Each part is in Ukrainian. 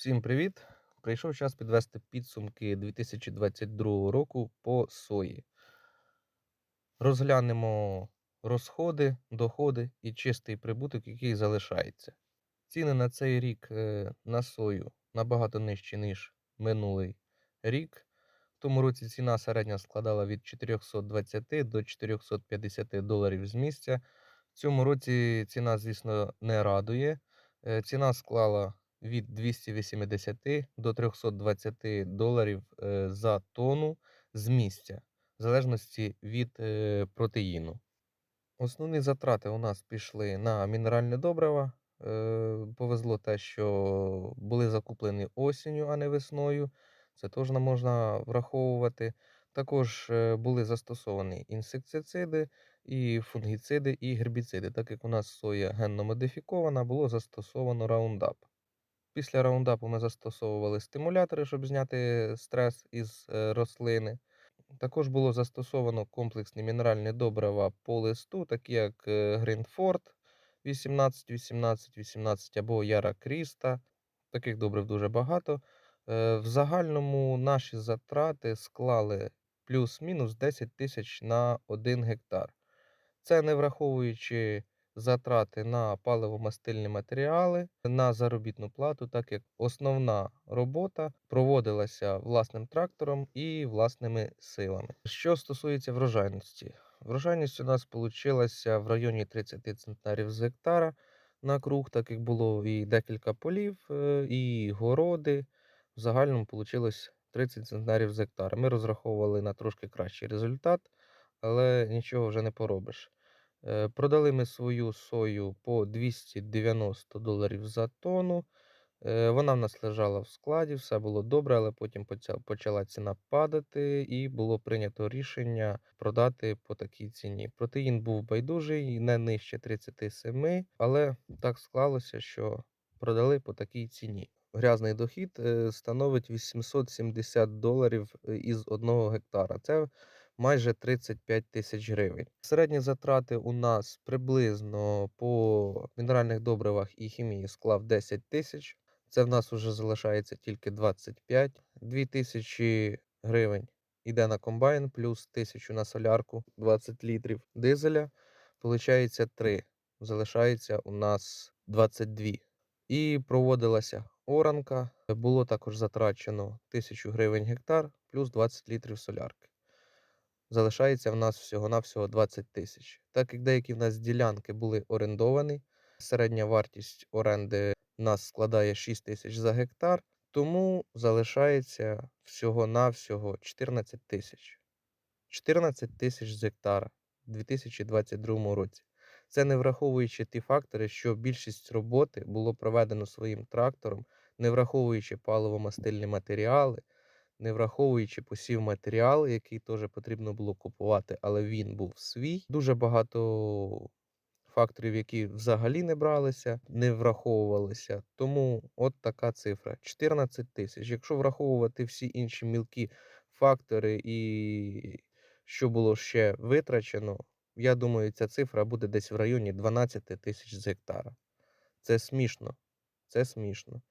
Всім привіт! Прийшов час підвести підсумки 2022 року по сої. Розглянемо розходи, доходи і чистий прибуток, який залишається. Ціни на цей рік е, на сою набагато нижчі, ніж минулий рік. В тому році ціна середня складала від 420 до 450 доларів з місця. В цьому році ціна, звісно, не радує. Е, Ціна склала від 280 до 320 доларів е, за тонну з місця, в залежності від е, протеїну. Основні затрати у нас пішли на мінеральне добрива. Е, Повезло те, що були закуплені осінню, а не весною. Це теж можна враховувати. Також були застосовані інсектициди, і фунгіциди, і гербіциди. Так як у нас соя генно модифікована, було застосовано раундап. Після раундапу ми застосовували стимулятори, щоб зняти стрес із е, рослини. Також було застосовано комплексні мінеральні добрива по листу, такі як е, Грінфорд 18, 18, 18 або Яра Кріста. Таких добрив дуже багато. Е, В загальному наші затрати склали плюс-мінус 10 тисяч на 1 гектар. Це не враховуючи затрати на паливо-мастильні матеріали, на заробітну плату, так як основна робота проводилася власним трактором і власними силами. Що стосується врожайності, врожайність у нас вийшла в районі 30 центнерів з гектара на круг, так як було і декілька полів, е, і городи. В загальному вийшло 30 центнерів з гектара. Ми розраховували на трошки кращий результат, але нічого вже не поробиш. Е, Продали ми свою сою по 290 доларів за тонну. Е, Вона в нас лежала в складі, все було добре, але потім почала ціна падати, і було прийнято рішення продати по такій ціні. Протеїн був байдужий, не нижче 37, але так склалося, що продали по такій ціні. Грязний дохід е, становить 870 доларів із одного гектара. Це майже 35 тисяч гривень. Середні затрати у нас приблизно по мінеральних добривах і хімії склав 10 тисяч. Це в нас вже залишається тільки 25. 2 тисячі гривень йде на комбайн, плюс 1000 на солярку, 20 літрів дизеля. Получається 3. Залишається у нас 22. І проводилася оранка. Було також затрачено 1000 гривень гектар, плюс 20 літрів солярки залишається в нас всього-навсього 20 тисяч. Так як деякі в нас ділянки були орендовані, середня вартість оренди в нас складає 6 тисяч за гектар, тому залишається всього-навсього 14 тисяч. 14 тисяч з гектара у 2022 році. Це не враховуючи ті фактори, що більшість роботи було проведено своїм трактором, не враховуючи паливо-мастильні матеріали, не враховуючи посів матеріал, який теж потрібно було купувати, але він був свій. Дуже багато факторів, які взагалі не бралися, не враховувалися. Тому от така цифра: 14 тисяч. Якщо враховувати всі інші мілкі фактори і що було ще витрачено, я думаю, ця цифра буде десь в районі 12 тисяч з гектара. Це смішно. Це смішно.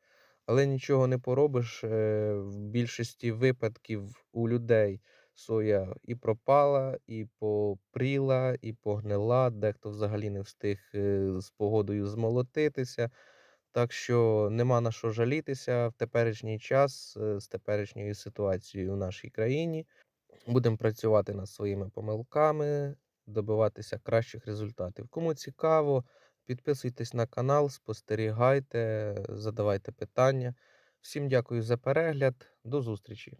Але нічого не поробиш. е, В більшості випадків у людей соя і пропала, і попріла, і погнила. Дехто взагалі не встиг е, з погодою змолотитися. Так що нема на що жалітися в теперішній час е, з теперішньою ситуацією в нашій країні. Будемо працювати над своїми помилками, добиватися кращих результатів. Кому цікаво, підписуйтесь на канал, спостерігайте, задавайте питання. Всім дякую за перегляд. До зустрічі!